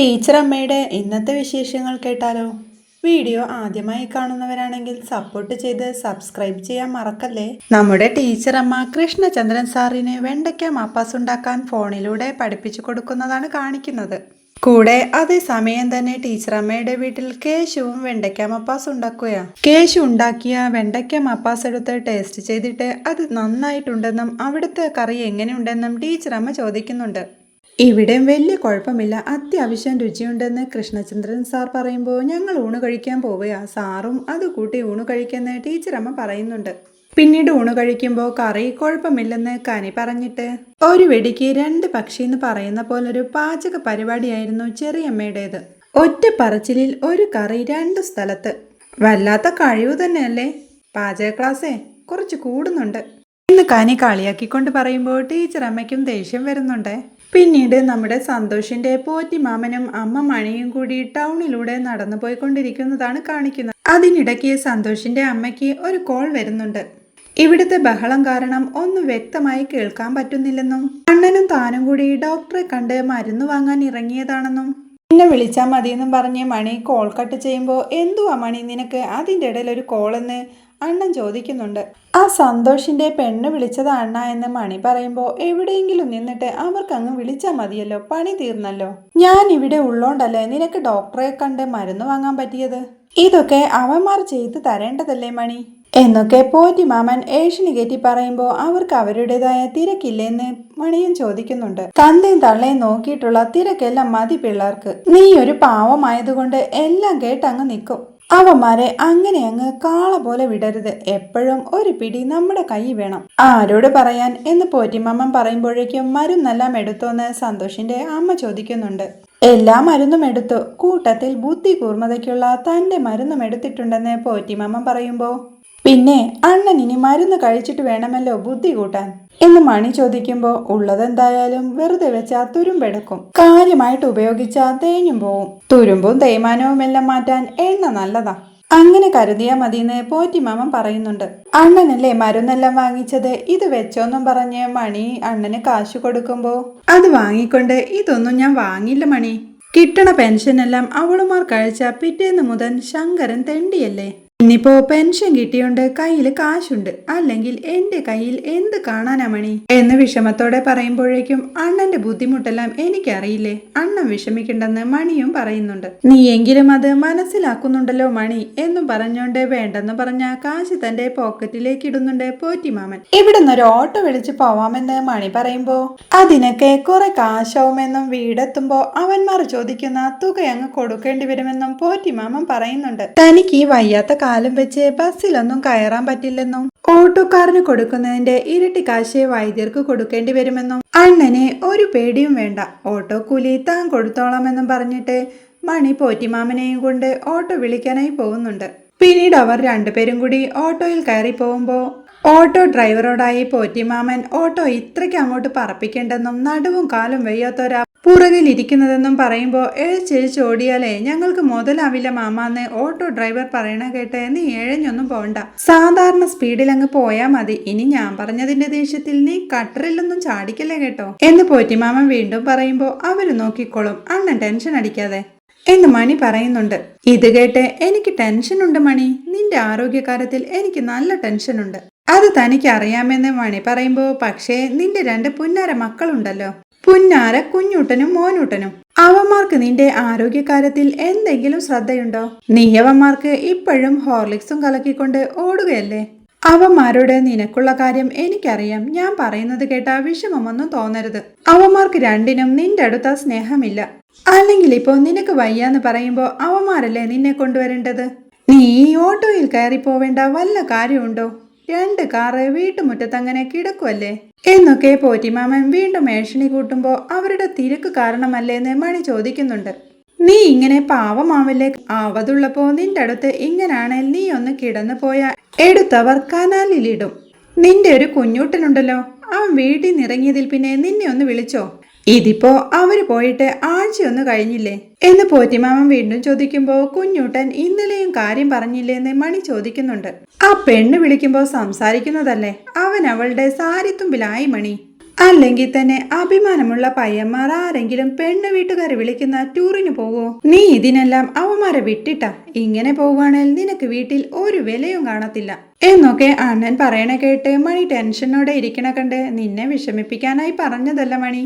Teacher അമ്മയുടെ ഇന്നത്തെ വിശേഷങ്ങൾ കേട്ടാലോ? വീഡിയോ ആദ്യമായി കാണുന്നവരാണെങ്കിൽ സപ്പോർട്ട് ചെയ്ത് സബ്സ്ക്രൈബ് ചെയ്യാൻ മറക്കല്ലേ? നമ്മുടെ ടീച്ചർ അമ്മ കൃഷ്ണചന്ദ്രൻ സാറിന് വെണ്ടയ്ക്ക മാപ്പാസ് ഉണ്ടാക്കാൻ ഫോണിലൂടെ പഠിപ്പിച്ചു കൊടുക്കുന്നതാണ് കാണിക്കുന്നത്. കൂടെ അതേസമയം തന്നെ ടീച്ചർ അമ്മയുടെ വീട്ടിൽ കേശുവും വെണ്ടയ്ക്ക മപ്പാസ് ഉണ്ടാക്കുക കേശു ഉണ്ടാക്കിയ വെണ്ടയ്ക്ക മപ്പാസ് എടുത്ത് ടേസ്റ്റ് ചെയ്തിട്ട് അത് നന്നായിട്ടുണ്ടെന്നും അവിടുത്തെ കറി എങ്ങനെയുണ്ടെന്നും ടീച്ചർ അമ്മ ചോദിക്കുന്നുണ്ട്. ഇവിടെയും വലിയ കുഴപ്പമില്ല. അത്യാവശ്യം രുചിയുണ്ടെന്ന് കൃഷ്ണചന്ദ്രൻ സാർ പറയുമ്പോൾ ഞങ്ങൾ ഊണ് കഴിക്കാൻ പോവുകയാ. സാറും അത് കൂട്ടി ഊണ് കഴിക്കുന്ന ടീച്ചറമ്മ പറയുന്നുണ്ട്. പിന്നീട് ഊണ് കഴിക്കുമ്പോൾ കറി കുഴപ്പമില്ലെന്ന് കനി പറഞ്ഞിട്ട് ഒരു വെടിക്ക് രണ്ട് പക്ഷി എന്ന് പറയുന്ന പോലൊരു പാചക പരിപാടിയായിരുന്നു ചെറിയമ്മയുടേത്. ഒറ്റ പറച്ചിലിൽ ഒരു കറി രണ്ട് സ്ഥലത്ത്. വല്ലാത്ത കഴിവ് തന്നെയല്ലേ? പാചക ക്ലാസ്സേ കുറച്ച് കൂടുന്നുണ്ട്. ഇന്ന് കനി കളിയാക്കിക്കൊണ്ട് പറയുമ്പോൾ ടീച്ചർ അമ്മയ്ക്കും ദേഷ്യം വരുന്നുണ്ട്. പിന്നീട് നമ്മുടെ സന്തോഷിന്റെ പോറ്റി മാമനും അമ്മ മണിയും കൂടി ടൗണിലൂടെ നടന്നു പോയിക്കൊണ്ടിരിക്കുന്നതാണ് കാണിക്കുന്നത്. അതിനിടയ്ക്ക് സന്തോഷിന്റെ അമ്മയ്ക്ക് ഒരു കോൾ വരുന്നുണ്ട്. ഇവിടുത്തെ ബഹളം കാരണം ഒന്നും വ്യക്തമായി കേൾക്കാൻ പറ്റുന്നില്ലെന്നും അണ്ണനും താനും കൂടി ഡോക്ടറെ കണ്ട് മരുന്ന് വാങ്ങാൻ ഇറങ്ങിയതാണെന്നും. എന്നെ വിളിച്ചാൽ മതിയെന്നും പറഞ്ഞ് മണി കോൾ കട്ട് ചെയ്യുമ്പോൾ എന്തുവാ മണി നിനക്ക് അതിന്റെ ഇടയിൽ ഒരു കോളെന്ന് അണ്ണൻ ചോദിക്കുന്നുണ്ട്. ആ സന്തോഷിന്റെ പെണ്ണ് വിളിച്ചത് അണ്ണ എന്ന് മണി പറയുമ്പോൾ എവിടെയെങ്കിലും നിന്നിട്ട് അവർക്കങ്ങ് വിളിച്ചാൽ മതിയല്ലോ? പണി തീർന്നല്ലോ? ഞാൻ ഇവിടെ ഉള്ളോണ്ടല്ലേ നിനക്ക് ഡോക്ടറെ കണ്ട് മരുന്ന് വാങ്ങാൻ പറ്റിയത്? ഇതൊക്കെ അവന്മാർ ചെയ്ത് തരേണ്ടതല്ലേ മണി? എന്നൊക്കെ പോറ്റി മാമൻ ഏഷ്യന് കയറ്റി പറയുമ്പോൾ അവർക്ക് അവരുടേതായ തിരക്കില്ലെന്ന് മണിയും ചോദിക്കുന്നുണ്ട്. തന്തയും തള്ളയും നോക്കിയിട്ടുള്ള തിരക്കെല്ലാം മതി പിള്ളേർക്ക്. നീ ഒരു പാവമായതുകൊണ്ട് എല്ലാം കേട്ടങ്ങ് നിൽക്കും. അവന്മാരെ അങ്ങനെ അങ്ങ് കാള പോലെ വിടരുത്. എപ്പോഴും ഒരു പിടി നമ്മുടെ കൈ വേണം. ആരോട് പറയാൻ? എന്ന് പോറ്റിമാമൻ പറയുമ്പോഴേക്കും മരുന്നെല്ലാം എടുത്തോന്ന് സന്തോഷിന്റെ അമ്മ ചോദിക്കുന്നുണ്ട്. എല്ലാ മരുന്നും എടുത്തു. കൂട്ടത്തിൽ ബുദ്ധി കൂർമ്മതയ്ക്കുള്ള തന്റെ മരുന്നും എടുത്തിട്ടുണ്ടെന്ന് പോറ്റിമാമൻ പറയുമ്പോ പിന്നെ അണ്ണൻ ഇനി മരുന്ന് കഴിച്ചിട്ട് വേണമല്ലോ ബുദ്ധി കൂട്ടാൻ? എന്ന് മണി ചോദിക്കുമ്പോൾ ഉള്ളതെന്തായാലും വെറുതെ വെച്ചാൽ തുരുമ്പെടുക്കും കാര്യമായിട്ട് ഉപയോഗിച്ചാൽ തേഞ്ഞും പോവും. തുരുമ്പും തേയ്മാനവും എല്ലാം മാറ്റാൻ എണ്ണ നല്ലതാ. അങ്ങനെ കരുതിയാ മതിയെന്ന് പോറ്റിമാമൻ പറയുന്നുണ്ട്. അണ്ണനല്ലേ മരുന്നെല്ലാം വാങ്ങിച്ചത്? ഇത് വെച്ചോന്നും പറഞ്ഞ് മണി അണ്ണന് കാശ് കൊടുക്കുമ്പോ അത് വാങ്ങിക്കൊണ്ട് ഇതൊന്നും ഞാൻ വാങ്ങില്ല മണി. കിട്ടണ പെൻഷനെല്ലാം അവളുമാർ കഴിച്ച പിറ്റേന്ന് മുതൽ ശങ്കരൻ തെണ്ടിയല്ലേ? ഇന്നിപ്പോ പെൻഷൻ കിട്ടിയോണ്ട് കയ്യിൽ കാശുണ്ട്. അല്ലെങ്കിൽ എന്റെ കയ്യിൽ എന്ത് കാണാനാ മണി? എന്ന് വിഷമത്തോടെ പറയുമ്പോഴേക്കും അണ്ണന്റെ ബുദ്ധിമുട്ടെല്ലാം എനിക്കറിയില്ലേ? അണ്ണൻ വിഷമിക്കണ്ടെന്ന് മണിയും പറയുന്നുണ്ട്. നീ എങ്കിലും അത് മനസ്സിലാക്കുന്നുണ്ടല്ലോ മണി. എന്നും പറഞ്ഞോണ്ട് വേണ്ടെന്ന് പറഞ്ഞ കാശ് തന്റെ പോക്കറ്റിലേക്ക് ഇടുന്നുണ്ട് പോറ്റിമാമൻ. ഇവിടുന്ന് ഒരു ഓട്ടോ വിളിച്ച് പോവാമെന്ന് മണി പറയുമ്പോ അതിനൊക്കെ കുറെ കാശാവുമെന്നും വീടെത്തുമ്പോ അവന്മാർ ചോദിക്കുന്ന തുക അങ്ങ് കൊടുക്കേണ്ടി വരുമെന്നും പോറ്റിമാമൻ പറയുന്നുണ്ട്. തനിക്ക് ഈ വയ്യാത്ത കാലം വെച്ച് ബസ്സിലൊന്നും കയറാൻ പറ്റില്ലെന്നും ഓട്ടോക്കാരന് കൊടുക്കുന്നതിന്റെ ഇരട്ടി കാശ് വൈദ്യർക്ക് കൊടുക്കേണ്ടി വരുമെന്നും. അണ്ണനെ ഒരു പേടിയും വേണ്ട. ഓട്ടോ കൂലി താൻ കൊടുത്തോളാമെന്നും പറഞ്ഞിട്ട് മണി പോറ്റിമാമനെയും കൊണ്ട് ഓട്ടോ വിളിക്കാനായി പോകുന്നുണ്ട്. പിന്നീട് അവർ രണ്ടുപേരും കൂടി ഓട്ടോയിൽ കയറി പോകുമ്പോൾ ഓട്ടോ ഡ്രൈവറോടായി പോറ്റിമാമൻ ഓട്ടോ ഇത്രയ്ക്ക് അങ്ങോട്ട് പറപ്പിക്കേണ്ടെന്നും നടുവും കാലും വയ്യാത്തൊരാ പുറകിൽ ഇരിക്കുന്നതെന്നും പറയുമ്പോൾ എഴുച്ചെഴിച്ച് ഓടിയാലേ ഞങ്ങൾക്ക് മുതലാവില്ല മാമാന്ന് ഓട്ടോ ഡ്രൈവർ പറയണ കേട്ട് നീ എഴഞ്ഞൊന്നും പോണ്ട. സാധാരണ സ്പീഡിൽ അങ്ങ് പോയാ മതി. ഇനി ഞാൻ പറഞ്ഞതിന്റെ ദേഷ്യത്തിൽ നീ കട്ടറിലൊന്നും ചാടിക്കല്ലേ കേട്ടോ? എന്ന് പോറ്റിമാമൻ വീണ്ടും പറയുമ്പോൾ അവർ നോക്കിക്കോളും. അണ്ണൻ ടെൻഷൻ അടിക്കാതെ. എന്ന് മണി പറയുന്നുണ്ട്. ഇത് കേട്ട് എനിക്ക് ടെൻഷനുണ്ട് മണി. നിന്റെ ആരോഗ്യകാര്യത്തിൽ എനിക്ക് നല്ല ടെൻഷനുണ്ട്. അത് തനിക്ക് അറിയാമെന്ന് മണി പറയുമ്പോൾ പക്ഷേ നിന്റെ രണ്ട് പുന്നാര മക്കളുണ്ടല്ലോ. പുന്നാര കുഞ്ഞൂട്ടനും മോനൂട്ടനും. അവന്മാർക്ക് നിന്റെ ആരോഗ്യകാര്യത്തിൽ എന്തെങ്കിലും ശ്രദ്ധയുണ്ടോ? നീയവന്മാർക്ക് ഇപ്പോഴും ഹോർലിക്സും കലക്കിക്കൊണ്ട് ഓടുകയല്ലേ? അവന്മാരോട് നിനക്കുള്ള കാര്യം എനിക്കറിയാം. ഞാൻ പറയുന്നത് കേട്ട വിഷമമൊന്നും തോന്നരുത്. അവന്മാർക്ക് രണ്ടിനും നിന്റെ അടുത്ത സ്നേഹമില്ല. അല്ലെങ്കിൽ ഇപ്പോ നിനക്ക് വയ്യാന്ന് പറയുമ്പോ അവന്മാരല്ലേ നിന്നെ കൊണ്ടുവരേണ്ടത്? നീ ഈ ഓട്ടോയിൽ കയറി പോവേണ്ട വല്ല കാര്യമുണ്ടോ? രണ്ട് കാറ് വീട്ടുമുറ്റത്തങ്ങനെ കിടക്കുമല്ലേ എന്നൊക്കെ പോറ്റിമാമൻ വീണ്ടും മേഷണി കൂട്ടുമ്പോൾ അവരുടെ തിരക്ക് കാരണമല്ലേന്ന് മണി ചോദിക്കുന്നുണ്ട്. നീ ഇങ്ങനെ പാവമാവല്ലേ? ആവതുള്ളപ്പോ നിന്റെ അടുത്ത് ഇങ്ങനാണേൽ നീ ഒന്ന് കിടന്നു പോയാൽ എടുത്തവർ കനാലിലിടും. നിന്റെ ഒരു കുഞ്ഞൂട്ടനുണ്ടല്ലോ. അവൻ വീട്ടിൽ നിറങ്ങിയതിൽ പിന്നെ നിന്നെ ഒന്ന് വിളിച്ചോ? ഇതിപ്പോ അവർ പോയിട്ട് ആഴ്ചയൊന്നും കഴിഞ്ഞില്ലേ? എന്ന് പോറ്റിമാമൻ വീണ്ടും ചോദിക്കുമ്പോ കുഞ്ഞൂട്ടൻ ഇന്നലെയും കാര്യം പറഞ്ഞില്ലേ എന്ന് മണി ചോദിക്കുന്നുണ്ട്. ആ പെണ്ണ് വിളിക്കുമ്പോ സംസാരിക്കുന്നതല്ലേ? അവൻ അവളുടെ സാരിത്തുമ്പിലായി മണി. അല്ലെങ്കിൽ തന്നെ അഭിമാനമുള്ള പയ്യന്മാർ ആരെങ്കിലും പെണ്ണ് വീട്ടുകാർ വിളിക്കുന്ന ടൂറിന് പോവോ? നീ ഇതിനെല്ലാം അവന്മാരെ വിട്ടിട്ട? ഇങ്ങനെ പോവുകയാണെങ്കിൽ നിനക്ക് വീട്ടിൽ ഒരു വിലയും കാണത്തില്ല. എന്നൊക്കെ അണ്ണൻ പറയണ കേട്ട് മണി ടെൻഷനോടെ ഇരിക്കണ കണ്ട് നിന്നെ വിഷമിപ്പിക്കാനായി പറഞ്ഞതല്ല മണി.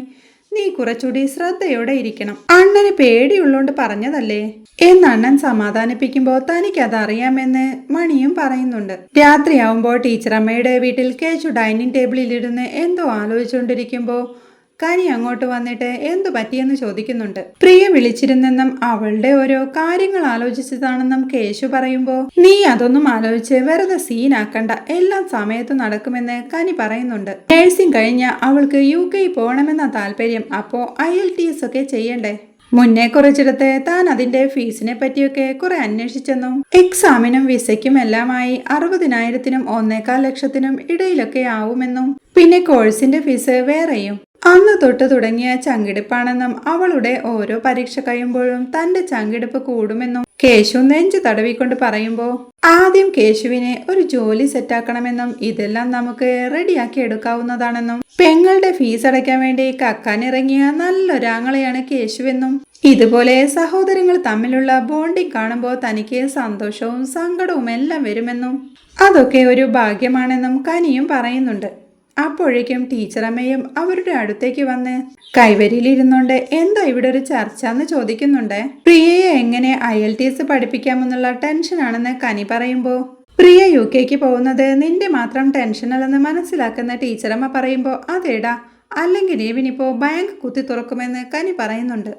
നീ കുറച്ചുകൂടി ശ്രദ്ധയോടെ ഇരിക്കണം. അണ്ണന് പേടിയുള്ളോണ്ട് പറഞ്ഞതല്ലേ? എന്ന് അണ്ണൻ സമാധാനിപ്പിക്കുമ്പോൾ തനിക്കത് അറിയാമെന്ന് മണിയും പറയുന്നുണ്ട്. രാത്രിയാവുമ്പോൾ ടീച്ചറമ്മയുടെ വീട്ടിൽ കേശു ഡൈനിങ് ടേബിളിൽ ഇരുന്ന് എന്തോ ആലോചിച്ചുകൊണ്ടിരിക്കുമ്പോൾ കനി അങ്ങോട്ട് വന്നിട്ട് എന്തു പറ്റിയെന്ന് ചോദിക്കുന്നുണ്ട്. പ്രിയ വിളിച്ചിരുന്നെന്നും അവളുടെ ഓരോ കാര്യങ്ങൾ ആലോചിച്ചതാണെന്നും കേശു പറയുമ്പോൾ നീ അതൊന്നും ആലോചിച്ച് വെറുതെ സീനാക്കണ്ട. എല്ലാം സമയത്ത് നടക്കുമെന്ന് കനി പറയുന്നുണ്ട്. നേഴ്സിംഗ് കഴിഞ്ഞ അവൾക്ക് യു കെ പോകണമെന്ന താല്പര്യം അപ്പോ ഐ എൽ ടി എസ് ഒക്കെ ചെയ്യണ്ടേ? മുന്നേ കുറച്ചിടത്ത് താൻ അതിന്റെ ഫീസിനെ പറ്റിയൊക്കെ കുറെ അന്വേഷിച്ചെന്നും എക്സാമിനും വിസയ്ക്കും എല്ലാമായി അറുപതിനായിരത്തിനും ഒന്നേകാൽ ലക്ഷത്തിനും ഇടയിലൊക്കെ ആവുമെന്നും പിന്നെ കോഴ്സിന്റെ ഫീസ് വേറെയും. അന്ന് തൊട്ട് തുടങ്ങിയ ചങ്കിടിപ്പാണെന്നും അവളുടെ ഓരോ പരീക്ഷ കഴിയുമ്പോഴും തന്റെ ചങ്കിടിപ്പ് കൂടുമെന്നും കേശു നെഞ്ചു തടവിക്കൊണ്ട് പറയുമ്പോൾ ആദ്യം കേശുവിനെ ഒരു ജോലി സെറ്റാക്കണമെന്നും ഇതെല്ലാം നമുക്ക് റെഡിയാക്കി എടുക്കാവുന്നതാണെന്നും പെങ്ങളുടെ ഫീസ് അടയ്ക്കാൻ വേണ്ടി കക്കാനിറങ്ങിയ നല്ലൊരാങ്ങളെയാണ് കേശുവെന്നും ഇതുപോലെ സഹോദരങ്ങൾ തമ്മിലുള്ള ബോണ്ടിങ് കാണുമ്പോൾ തനിക്ക് സന്തോഷവും സങ്കടവും എല്ലാം വരുമെന്നും അതൊക്കെ ഒരു ഭാഗ്യമാണെന്നും കനിയും പറയുന്നുണ്ട്. അപ്പോഴേക്കും ടീച്ചറമ്മയും അവരുടെ അടുത്തേക്ക് വന്ന് കൈവരിയിലിരുന്നോണ്ട് എന്താ ഇവിടെ ഒരു ചർച്ച എന്ന് ചോദിക്കുന്നുണ്ട്? പ്രിയയെ എങ്ങനെ എസ് പഠിപ്പിക്കാമെന്നുള്ള ടെൻഷനാണെന്ന് കനി പറയുമ്പോൾ പ്രിയ യു കെക്ക് പോകുന്നത് നിന്റെ മാത്രം ടെൻഷൻ ടെൻഷനല്ലെന്ന് മനസ്സിലാക്കുന്ന ടീച്ചറമ്മ പറയുമ്പോൾ അതേടാ അല്ലെങ്കിൽ ഇവനിപ്പോ ബാങ്ക് കുത്തി തുറക്കുമെന്ന് കനി പറയുന്നുണ്ട്.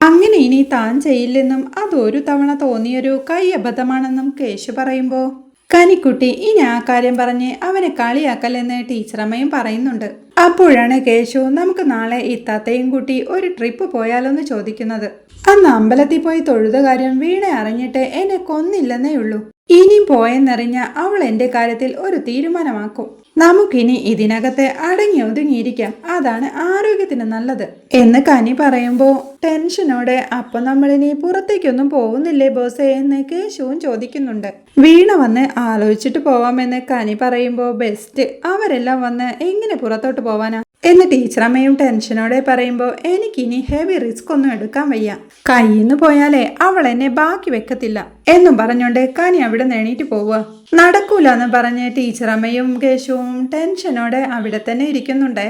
അങ്ങനെ ഇനി താൻ ചെയ്യില്ലെന്നും അതൊരു തവണ തോന്നിയൊരു കൈ അബദ്ധമാണെന്നും കേശു പറയുമ്പോൾ കനിക്കുട്ടി ഇനി ആ കാര്യം പറഞ്ഞ് അവനെ കളിയാക്കല്ലെന്ന് ടീച്ചറമ്മയും പറയുന്നുണ്ട്. അപ്പോഴാണ് കേശു നമുക്ക് നാളെ ഇത്താത്തയും കൂട്ടി ഒരു ട്രിപ്പ് പോയാലോന്ന് ചോദിക്കുന്നത്. അന്ന് അമ്പലത്തിൽ പോയി തൊഴുത കാര്യം വീണ അറിഞ്ഞിട്ട് എന്നെ കൊന്നില്ലെന്നേ ഉള്ളൂ. ഇനിയും പോയെന്നറിഞ്ഞ അവൾ എന്റെ കാര്യത്തിൽ ഒരു തീരുമാനമാക്കും. നമുക്കിനി ഇതിനകത്ത് അടങ്ങി ഒതുങ്ങിയിരിക്കാം. അതാണ് ആരോഗ്യത്തിന് നല്ലത്. എന്ന് കനി പറയുമ്പോൾ ടെൻഷനോടെ അപ്പൊ നമ്മളിനി പുറത്തേക്കൊന്നും പോകുന്നില്ലേ ബോസേ? എന്ന് കേശുവും ചോദിക്കുന്നുണ്ട്. വീണ വന്ന് ആലോചിച്ചിട്ട് പോവാമെന്ന് കനി പറയുമ്പോൾ ബെസ്റ്റ്. അവരെല്ലാം വന്ന് എങ്ങനെ പുറത്തോട്ട് പോവാനാ? എന്ന് ടീച്ചറമ്മയും ടെൻഷനോടെ പറയുമ്പോൾ എനിക്കിനി ഹെവി റിസ്ക് ഒന്നും എടുക്കാൻ വയ്യ. കയ്യിൽ നിന്ന് പോയാലേ അവൾ എന്നെ ബാക്കി വെക്കത്തില്ല. എന്നും പറഞ്ഞോണ്ട് കനി അവിടെ എണീറ്റ് പോവുക. നടക്കൂല എന്ന് പറഞ്ഞ് ടീച്ചറമ്മയും കേശുവും ടെൻഷനോടെ അവിടെ തന്നെ ഇരിക്കുന്നുണ്ടേ.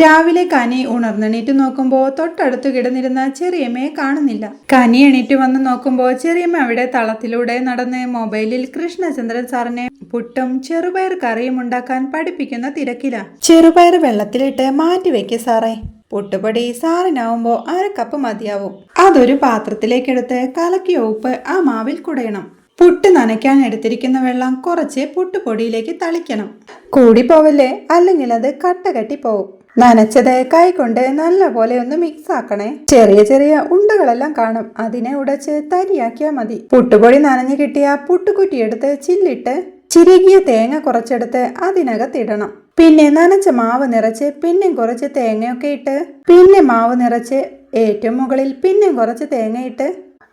രാവിലെ കനി ഉണർന്നെണീറ്റ് നോക്കുമ്പോൾ തൊട്ടടുത്ത് കിടന്നിരുന്ന ചെറിയമ്മയെ കാണുന്നില്ല. കനി എണീറ്റ് വന്ന് നോക്കുമ്പോൾ ചെറിയമ്മ അവിടെ തളത്തിലൂടെ നടന്ന് മൊബൈലിൽ കൃഷ്ണചന്ദ്രൻ സാറിനെ പുട്ടും ചെറുപയർ കറിയും ഉണ്ടാക്കാൻ പഠിപ്പിക്കുന്ന തിരക്കില. ചെറുപയർ വെള്ളത്തിലിട്ട് മാറ്റി വെക്കേ സാറേ. പുട്ടുപൊടി സാറിനാവുമ്പോൾ അര കപ്പ് മതിയാവും. അതൊരു പാത്രത്തിലേക്കെടുത്ത് കലക്കിയ ഉപ്പ് ആ മാവിൽ കുടയണം. പുട്ട് നനയ്ക്കാൻ എടുത്തിരിക്കുന്ന വെള്ളം കുറച്ച് പുട്ടുപൊടിയിലേക്ക് തളിക്കണം. കൂടി പോവല്ലേ? അല്ലെങ്കിൽ അത് കട്ട കെട്ടി പോവും. നനച്ചത് കൈകൊണ്ട് നല്ലപോലെ ഒന്ന് മിക്സ് ആക്കണേ. ചെറിയ ചെറിയ ഉണ്ടകളെല്ലാം കാണും. അതിനെ ഉടച്ച് തരിയാക്കിയാൽ മതി. പുട്ടുപൊടി നനഞ്ഞു കിട്ടിയ പുട്ടുകുറ്റി എടുത്ത് ചില്ലിട്ട് ചിരുകിയ തേങ്ങ കുറച്ചെടുത്ത് അതിനകത്തിടണം. പിന്നെ നനച്ച മാവ് നിറച്ച് പിന്നെ കുറച്ച് തേങ്ങയൊക്കെ ഇട്ട് പിന്നെ മാവ് നിറച്ച് ഏറ്റവും മുകളിൽ പിന്നെ കുറച്ച് തേങ്ങയിട്ട്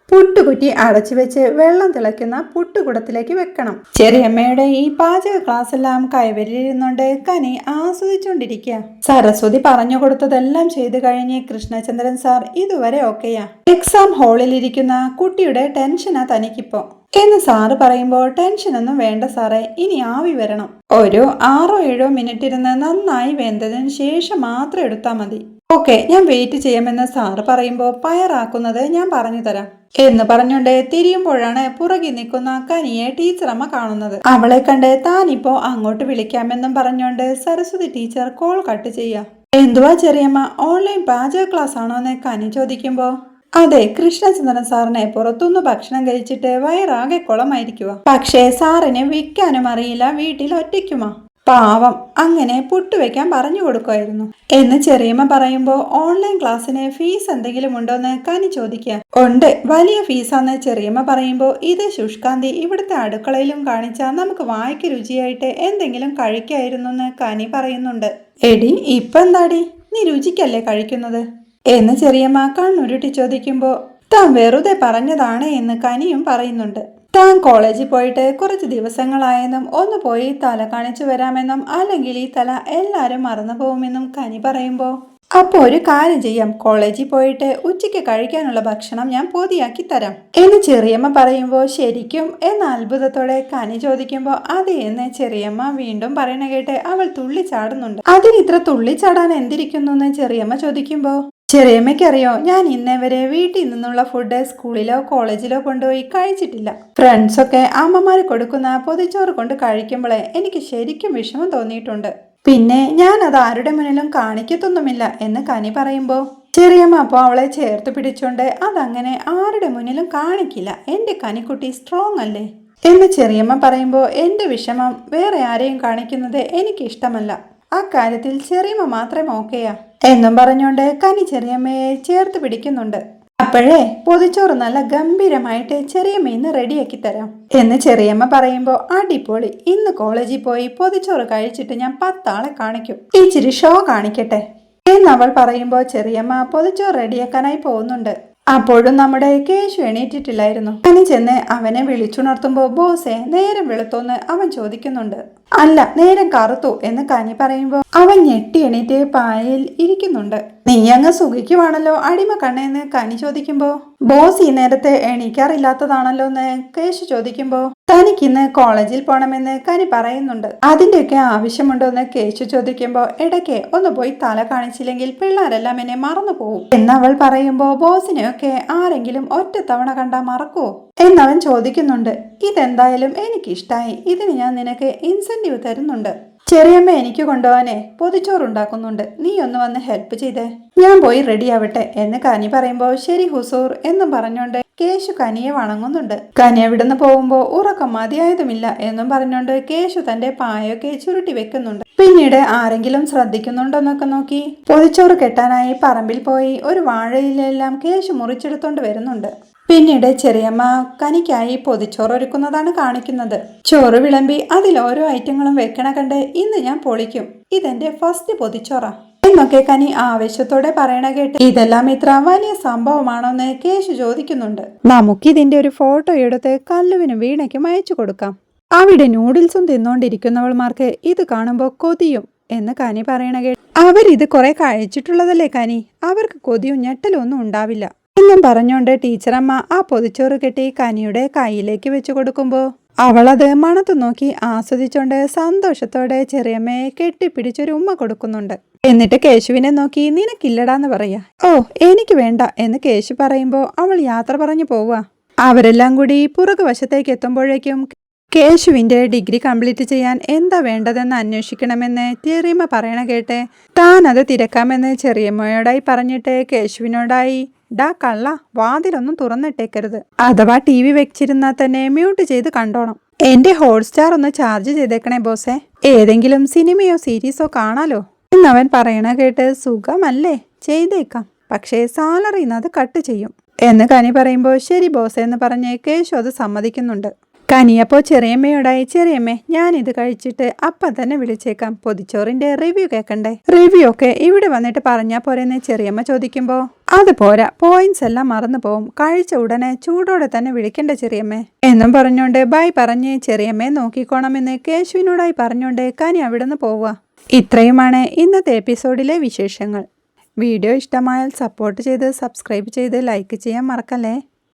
പുട്ടുകുറ്റി അടച്ചു വെച്ച് വെള്ളം തിളയ്ക്കുന്ന പുട്ടുകുടത്തിലേക്ക് വെക്കണം. ചെറിയമ്മയുടെ ഈ പാചക ക്ലാസ് എല്ലാം കൈവരിയിരുന്നുകൊണ്ട് കനി ആസ്വദിച്ചുകൊണ്ടിരിക്കുക സരസ്വതി പറഞ്ഞു കൊടുത്തതെല്ലാം ചെയ്തു കഴിഞ്ഞ് കൃഷ്ണചന്ദ്രൻ സാർ ഇതുവരെ ഓക്കെയാ. എക്സാം ഹാളിലിരിക്കുന്ന കുട്ടിയുടെ ടെൻഷനാ തനിക്കിപ്പോ. എന്ന് സാറ് പറയുമ്പോൾ ടെൻഷനൊന്നും വേണ്ട സാറേ ഇനി ആവി വരണം. ഒരു ആറോ ഏഴോ മിനിറ്റ് ഇരുന്ന് നന്നായി വെന്തതിന് ശേഷം മാത്രം എടുത്താൽ മതി. ഓക്കെ ഞാൻ വെയിറ്റ് ചെയ്യാമെന്ന് സാറ് പറയുമ്പോൾ പയറാക്കുന്നത് ഞാൻ പറഞ്ഞു തരാം. എന്ന് പറഞ്ഞുകൊണ്ട് തിരിയുമ്പോഴാണ് പുറകിൽ നിൽക്കുന്ന കനിയെ ടീച്ചറമ്മ കാണുന്നത്. അവളെ കണ്ട് താനിപ്പോ അങ്ങോട്ട് വിളിക്കാമെന്നും പറഞ്ഞുകൊണ്ട് സരസ്വതി ടീച്ചർ കോൾ കട്ട് ചെയ്യാ എന്തുവാ ചെറിയമ്മ ഓൺലൈൻ പാചക ക്ലാസ് ആണോ എന്ന് കനി ചോദിക്കുമ്പോ? അതെ കൃഷ്ണചന്ദ്രൻ സാറിനെ പുറത്തുനിന്ന് ഭക്ഷണം കഴിച്ചിട്ട് വയറാകെ കുളമായിരിക്കുക പക്ഷേ സാറിന് വിൽക്കാനും അറിയില്ല വീട്ടിൽ ഒറ്റയ്ക്കുമാ. പാവം അങ്ങനെ പുട്ടുവെക്കാൻ പറഞ്ഞു കൊടുക്കുമായിരുന്നു എന്ന് ചെറിയമ്മ പറയുമ്പോൾ ഓൺലൈൻ ക്ലാസ്സിന് ഫീസ് എന്തെങ്കിലും ഉണ്ടോന്ന് കനി ചോദിക്കുക ഉണ്ട് വലിയ ഫീസാന്ന് ചെറിയമ്മ പറയുമ്പോൾ ഇത് ശുഷ്കാന്തി ഇവിടുത്തെ അടുക്കളയിലും കാണിച്ചാൽ നമുക്ക് വായിക്ക് രുചിയായിട്ട് എന്തെങ്കിലും കഴിക്കായിരുന്നു എന്ന് കനി പറയുന്നുണ്ട്. എടി ഇപ്പം എന്താടി നീ രുചിക്കല്ലേ കഴിക്കുന്നത്? എന്ന് ചെറിയമ്മ കണ്ണുരുട്ടി ചോദിക്കുമ്പോൾ താൻ വെറുതെ പറഞ്ഞതാണ് എന്ന് കനിയും പറയുന്നുണ്ട്. താൻ കോളേജിൽ പോയിട്ട് കുറച്ച് ദിവസങ്ങളായെന്നും ഒന്ന് പോയി തല കാണിച്ചു വരാമെന്നും അല്ലെങ്കിൽ ഈ തല എല്ലാവരും മറന്നു പോകുമെന്നും കനി പറയുമ്പോൾ അപ്പോൾ ഒരു കാര്യം ചെയ്യാം കോളേജിൽ പോയിട്ട് ഉച്ചയ്ക്ക് കഴിക്കാനുള്ള ഭക്ഷണം ഞാൻ പൊതിയാക്കി തരാം എന്ന് ചെറിയമ്മ പറയുമ്പോൾ ശരിക്കും? എന്ന അത്ഭുതത്തോടെ കനി ചോദിക്കുമ്പോൾ അതെ എന്ന് ചെറിയമ്മ വീണ്ടും പറയണ കേട്ട് അവൾ തുള്ളിച്ചാടുന്നുണ്ട്. അതിന് ഇത്ര തുള്ളിച്ചാടാൻ എന്തിരിക്കുന്നു എന്ന് ചെറിയമ്മ ചോദിക്കുമ്പോൾ ചെറിയമ്മയ്ക്കറിയോ ഞാൻ ഇന്നേ വരെ വീട്ടിൽ നിന്നുള്ള ഫുഡ് സ്കൂളിലോ കോളേജിലോ കൊണ്ടുപോയി കഴിച്ചിട്ടില്ല. ഫ്രണ്ട്സൊക്കെ അമ്മമാർ കൊടുക്കുന്ന പൊതിച്ചോറ് കൊണ്ട് കഴിക്കുമ്പോഴേ എനിക്ക് ശരിക്കും വിഷമം തോന്നിയിട്ടുണ്ട്. പിന്നെ ഞാൻ അത് ആരുടെ മുന്നിലും കാണിക്കത്തൊന്നുമില്ല എന്ന് കനി പറയുമ്പോൾ ചെറിയമ്മ അപ്പോൾ അവളെ ചേർത്ത് പിടിച്ചോണ്ട് അതങ്ങനെ ആരുടെ മുന്നിലും കാണിക്കില്ല. എന്റെ കനിക്കുട്ടി സ്ട്രോങ് അല്ലേ? എന്ന് ചെറിയമ്മ പറയുമ്പോൾ എന്റെ വിഷമം വേറെ ആരെയും കാണിക്കുന്നത് എനിക്ക് ഇഷ്ടമല്ല ആ കാര്യത്തിൽ ചെറിയമ്മ മാത്രം ഓക്കെയാ എന്നും പറഞ്ഞുകൊണ്ട് കനി ചെറിയമ്മയെ ചേർത്ത് പിടിക്കുന്നുണ്ട്. അപ്പോഴേ പൊതിച്ചോറ് നല്ല ഗംഭീരമായിട്ട് ചെറിയമ്മ ഇന്ന് റെഡിയാക്കി തരാം. എന്ന് ചെറിയമ്മ പറയുമ്പോൾ അടിപൊളി. ഇന്ന് കോളേജിൽ പോയി പൊതിച്ചോറ് കഴിച്ചിട്ട് ഞാൻ പത്താളെ കാണിക്കും. ഇച്ചിരി ഷോ കാണിക്കട്ടെ? എന്ന് അവൾ പറയുമ്പോൾ ചെറിയമ്മ പൊതിച്ചോറ് റെഡിയാക്കാനായി പോകുന്നുണ്ട്. അപ്പോഴും നമ്മുടെ കേശു എണീറ്റിട്ടില്ലായിരുന്നു. അനി ചെന്ന് അവനെ വിളിച്ചുണർത്തുമ്പോൾ ബോസെ നേരം വെളുത്തോന്ന് അവൻ ചോദിക്കുന്നുണ്ട്. അല്ല നേരം കറുത്തു എന്ന് കനി പറയുമ്പോൾ അവൻ ഞെട്ടി എണീറ്റ് പായയിൽ ഇരിക്കുന്നുണ്ട്. നീ അങ്ങ് സുഖിക്കുവാണല്ലോ അടിമ കണ്ണേന്ന് കനി ചോദിക്കുമ്പോ. ബോസ് ഈ നേരത്തെ എണീക്കാറില്ലാത്തതാണല്ലോ എന്ന് കേശു ചോദിക്കുമ്പോ തനിക്കിന്ന് കോളേജിൽ പോണമെന്ന് കനി പറയുന്നുണ്ട്. അതിന്റെയൊക്കെ ആവശ്യമുണ്ടോ എന്ന് കേശു ചോദിക്കുമ്പോൾ ഇടയ്ക്ക് ഒന്ന് പോയി തല കാണിച്ചില്ലെങ്കിൽ പിള്ളേരെല്ലാം എന്നെ മറന്നു പോകും എന്നവൾ പറയുമ്പോ ബോസിനെയൊക്കെ ആരെങ്കിലും ഒറ്റ തവണ കണ്ടാ മറക്കുവോ? എന്നവൻ ചോദിക്കുന്നുണ്ട് ഇതെന്തായാലും എനിക്കിഷ്ടായി. ഇതിന് ഞാൻ നിനക്ക് ഇൻസെന്റീവ് തരുന്നുണ്ട്. ചെറിയമ്മ എനിക്ക് കൊണ്ടുപോകാനേ പൊതിച്ചോറുണ്ടാക്കുന്നുണ്ട്. നീ ഒന്ന് വന്ന് ഹെൽപ്പ് ചെയ്തേ. ഞാൻ പോയി റെഡി ആവട്ടെ എന്ന് കനി പറയുമ്പോൾ ശരി ഹുസൂർ എന്നും പറഞ്ഞുകൊണ്ട് കേശു കനിയെ വണങ്ങുന്നുണ്ട്. കനി അവിടുന്ന് പോകുമ്പോൾ ഉറക്കം മതിയായതുമില്ല എന്നും പറഞ്ഞുകൊണ്ട് കേശു തന്റെ പായൊക്കെ ചുരുട്ടി വെക്കുന്നുണ്ട്. പിന്നീട് ആരെങ്കിലും ശ്രദ്ധിക്കുന്നുണ്ടോന്നൊക്കെ നോക്കി. പൊതിച്ചോറ് കെട്ടാനായി പറമ്പിൽ പോയി ഒരു വാഴയിലെല്ലാം കേശു മുറിച്ചെടുത്തോണ്ട് വരുന്നുണ്ട്. പിന്നീട് ചെറിയമ്മ കനിക്കായി പൊതിച്ചോറ് ഒരുക്കുന്നതാണ് കാണിക്കുന്നത്. ചോറ് വിളമ്പി അതിൽ ഓരോ ഐറ്റങ്ങളും വെക്കണ കണ്ട് ഇന്ന് ഞാൻ പൊളിക്കും. ഇതെന്റെ ഫസ്റ്റ് പൊതിച്ചോറാ. എന്നൊക്കെ കനി ആവേശത്തോടെ പറയണ കേട്ട് ഇതെല്ലാം ഇത്ര വലിയ സംഭവമാണോന്ന് കേശു ചോദിക്കുന്നുണ്ട്. നമുക്കിതിന്റെ ഒരു ഫോട്ടോ എടുത്ത് കല്ലുവിനും വീണയ്ക്കും അയച്ചു കൊടുക്കാം. അവിടെ നൂഡിൽസും തിന്നോണ്ടിരിക്കുന്നവൾമാർക്ക് ഇത് കാണുമ്പോൾ കൊതിയും എന്ന് കനി പറയണ കേട്ട് അവരിത് കുറെ കഴിച്ചിട്ടുള്ളതല്ലേ കനി? അവർക്ക് കൊതിയും ഞെട്ടലും ഒന്നും ഉണ്ടാവില്ല. എന്നും പറഞ്ഞുകൊണ്ട് ടീച്ചറമ്മ ആ പൊതിച്ചോറ് കെട്ടി കനിയുടെ കൈയിലേക്ക് വെച്ചു കൊടുക്കുമ്പോൾ അവളത് മണത്തു നോക്കി ആസ്വദിച്ചോണ്ട് സന്തോഷത്തോടെ ചെറിയമ്മയെ കെട്ടിപ്പിടിച്ചൊരു ഉമ്മ കൊടുക്കുന്നുണ്ട്. എന്നിട്ട് കേശുവിനെ നോക്കി നിനക്കില്ലടാന്ന് പറയാ. ഓ എനിക്ക് വേണ്ട എന്ന് കേശു പറയുമ്പോൾ അവൾ യാത്ര പറഞ്ഞു പോവുക അവരെല്ലാം കൂടി പുറകു വശത്തേക്ക് എത്തുമ്പോഴേക്കും കേശുവിന്റെ ഡിഗ്രി കംപ്ലീറ്റ് ചെയ്യാൻ എന്താ വേണ്ടതെന്ന് അന്വേഷിക്കണമെന്ന് ചെറിയമ്മ പറയണ കേട്ടെ താൻ അത് തിരക്കാമെന്ന് ചെറിയമ്മയോടായി പറഞ്ഞിട്ട് കേശുവിനോടായി ഡാ കള്ള വാതിലൊന്നും തുറന്നിട്ടേക്കരുത്. അഥവാ ടി വി വെച്ചിരുന്നാൽ തന്നെ മ്യൂട്ട് ചെയ്ത് കണ്ടോണം. എന്റെ ഹോട്ട്സ്റ്റാർ ഒന്ന് ചാർജ് ചെയ്തേക്കണേ ബോസേ. ഏതെങ്കിലും സിനിമയോ സീരീസോ കാണാലോ? എന്നവൻ പറയണ കേട്ട് സുഖമല്ലേ? ചെയ്തേക്കാം. പക്ഷേ സാലറി അത് കട്ട് ചെയ്യും. എന്ന് കനി പറയുമ്പോൾ ശരി ബോസേ എന്ന് പറഞ്ഞ് കേശു അത് സമ്മതിക്കുന്നുണ്ട്. കനിയപ്പോ ചെറിയമ്മയോടായി ചെറിയമ്മേ ഞാൻ ഇത് കഴിച്ചിട്ട് അപ്പ തന്നെ വിളിച്ചേക്കാം. പൊതിച്ചോറിന്റെ റിവ്യൂ കേൾക്കണ്ടേ റിവ്യൂ ഒക്കെ ഇവിടെ വന്നിട്ട് പറഞ്ഞാ പോരെന്ന് ചെറിയമ്മ ചോദിക്കുമ്പോ അത് പോരാ പോയിന്റ്സ് എല്ലാം മറന്നു പോവും. കഴിച്ച ഉടനെ ചൂടോടെ തന്നെ വിളിക്കണ്ട ചെറിയമ്മേ. എന്നും പറഞ്ഞോണ്ട് ബൈ പറഞ്ഞ് ചെറിയമ്മയെ നോക്കിക്കോണമെന്ന് കേശുവിനോടായി പറഞ്ഞോണ്ട് കനി അവിടുന്ന് പോവുക. ഇത്രയുമാണ് ഇന്നത്തെ എപ്പിസോഡിലെ വിശേഷങ്ങൾ. വീഡിയോ ഇഷ്ടമായാൽ സപ്പോർട്ട് ചെയ്ത് സബ്സ്ക്രൈബ് ചെയ്ത് ലൈക്ക് ചെയ്യാൻ മറക്കല്ലേ?